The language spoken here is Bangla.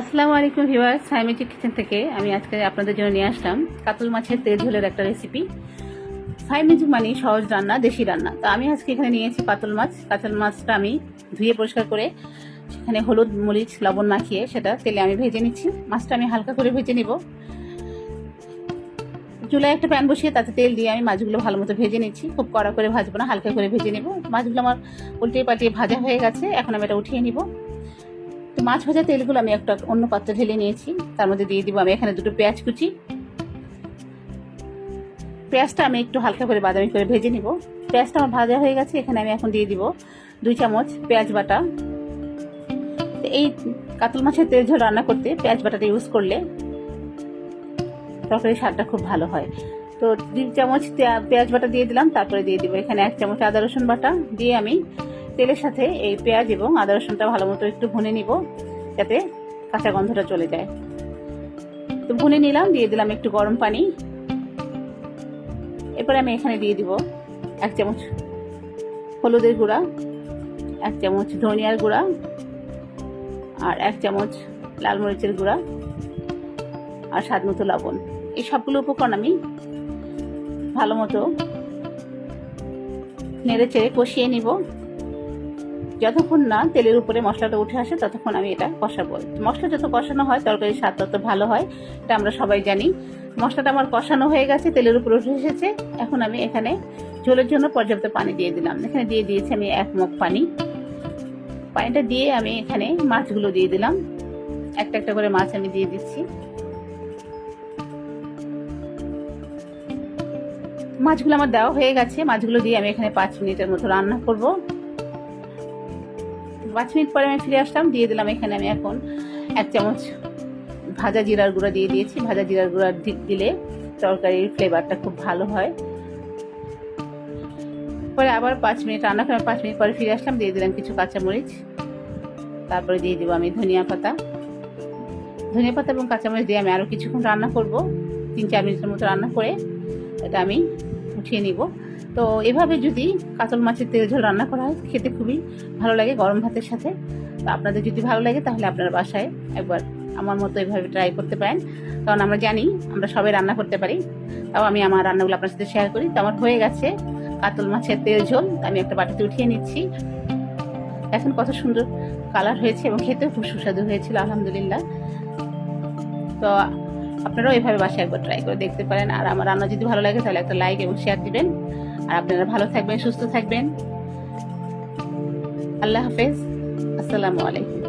আসসালামু আলাইকুম ভিউয়ার্স সাইমেজিক কিচেন থেকে আমি আজকে আপনাদের জন্য নিয়ে আসলাম কাতল মাছের তেল ঝোলের একটা রেসিপি সাইমেজিক মানে সহজ রান্না, দেশি রান্না। তো আমি আজকে এখানে নিয়েছি কাতল মাছ। কাতল মাছটা আমি ধুয়ে পরিষ্কার করে সেখানে হলুদ, মরিচ, লবণ মাখিয়ে সেটা তেলে আমি ভেজে নিচ্ছি। মাছটা আমি হালকা করে ভেজে নিব। চুলায় একটা প্যান বসিয়ে তাতে তেল দিয়ে আমি মাছগুলো ভালো মতো ভেজে নিচ্ছি। খুব কড়া করে ভাজবো না, হালকা করে ভেজে নেব। মাছগুলো আমার উল্টিয়ে পাল্টিয়ে ভাজা হয়ে গেছে, এখন আমি এটা উঠিয়ে নিব। মাছ ভাজা তেলগুলো আমি একটা অন্য পাত্রে ঢেলে নিয়েছি। তার মধ্যে দিয়ে দিব আমি এখানে দুটো পেঁয়াজ কুচি। পেঁয়াজটা আমি একটু হালকা করে বাদামি করে ভেজে নিব। পেঁয়াজটা আমার ভাজা হয়ে গেছে, এখানে আমি এখন দিয়ে দিব দুই চামচ পেঁয়াজ বাটা। এই কাতল মাছের তেল ঝোল রান্না করতে পেঁয়াজ বাটাটা ইউজ করলে তরকারির স্বাদটা খুব ভালো হয়। তো দুই চামচ পেঁয়াজ বাটা দিয়ে দিলাম, তারপরে দিয়ে দিব এখানে এক চামচ আদা রসুন বাটা। দিয়ে আমি তেলের সাথে এই পেঁয়াজ এবং আদা রসুনটা ভালো মতো একটু ভুনে নিব, যাতে কাঁচা গন্ধটা চলে যায়। তো ভুনে নিলাম, দিয়ে দিলাম একটু গরম পানি। এরপরে আমি এখানে দিয়ে দিব এক চামচ হলুদের গুঁড়া, এক চামচ ধনিয়ার গুঁড়া, আর এক চামচ লাল মরিচের গুঁড়া, আর স্বাদ মতো লবণ। এই সবগুলো উপকরণ আমি ভালো মতো নেড়ে চেড়ে কষিয়ে নিব। যতক্ষণ না তেলের উপরে মশলাটা উঠে আসে, ততক্ষণ আমি এটা কষাবো। মশলা যত কষানো হয়, তরকারির স্বাদ তত ভালো হয়, এটা আমরা সবাই জানি। মশলাটা আমার কষানো হয়ে গেছে, তেলের উপরে উঠে এসেছে। এখন আমি এখানে ঝোলের জন্য পর্যাপ্ত পানি দিয়ে দিলাম। এখানে দিয়ে দিয়েছি আমি এক মুখ পানি। পানিটা দিয়ে আমি এখানে মাছগুলো দিয়ে দিলাম। একটা একটা করে মাছ আমি দিয়ে দিচ্ছি। মাছগুলো আমার দেওয়া হয়ে গেছে। মাছগুলো দিয়ে আমি এখানে পাঁচ মিনিটের মতো রান্না করব। পাঁচ মিনিট পরে আমি ফিরে আসলাম, দিয়ে দিলাম এখানে আমি এখন এক চামচ ভাজা জিরার গুঁড়া দিয়ে দিয়েছি। ভাজা জিরার গুঁড়া দিলে তরকারির ফ্লেভারটা খুব ভালো হয়। পরে আবার পাঁচ মিনিট রান্না করে পাঁচ মিনিট পরে ফিরে আসলাম, দিয়ে দিলাম কিছু কাঁচামরিচ। তারপরে দিয়ে দিব আমি ধনিয়া পাতা। ধনিয়া পাতা এবং কাঁচামরিচ দিয়ে আমি আরও কিছুক্ষণ রান্না করব, তিন চার মিনিটের মতো রান্না করে এটা আমি উঠিয়ে নিব। তো এভাবে যদি কাতল মাছের তেল ঝোল রান্না করা হয়, খেতে খুবই ভালো লাগে গরম ভাতের সাথে। তো আপনাদের যদি ভালো লাগে তাহলে আপনার বাসায় একবার আমার মতো এভাবে ট্রাই করতে পারেন। কারণ আমরা জানি আমরা সবাই রান্না করতে পারি। তাও আমি আমার রান্নাগুলো আপনার সাথে শেয়ার করি। তো আমার হয়ে গেছে কাতল মাছের তেল ঝোল। আমি একটা বাটিতে উঠিয়ে নিচ্ছি। এখন কত সুন্দর কালার হয়েছে এবং খেতেও খুব সুস্বাদু হয়েছিল, আলহামদুলিল্লাহ। তো আপনারাও এভাবে বাসায় একবার ট্রাই করে দেখতে পারেন। আর আমার রান্না যদি ভালো লাগে, তাহলে একটা লাইক এবং শেয়ার দিবেন। আর আপনারা ভালো থাকবেন, সুস্থ থাকবেন। আল্লাহ হাফেজ। আসসালামু আলাইকুম।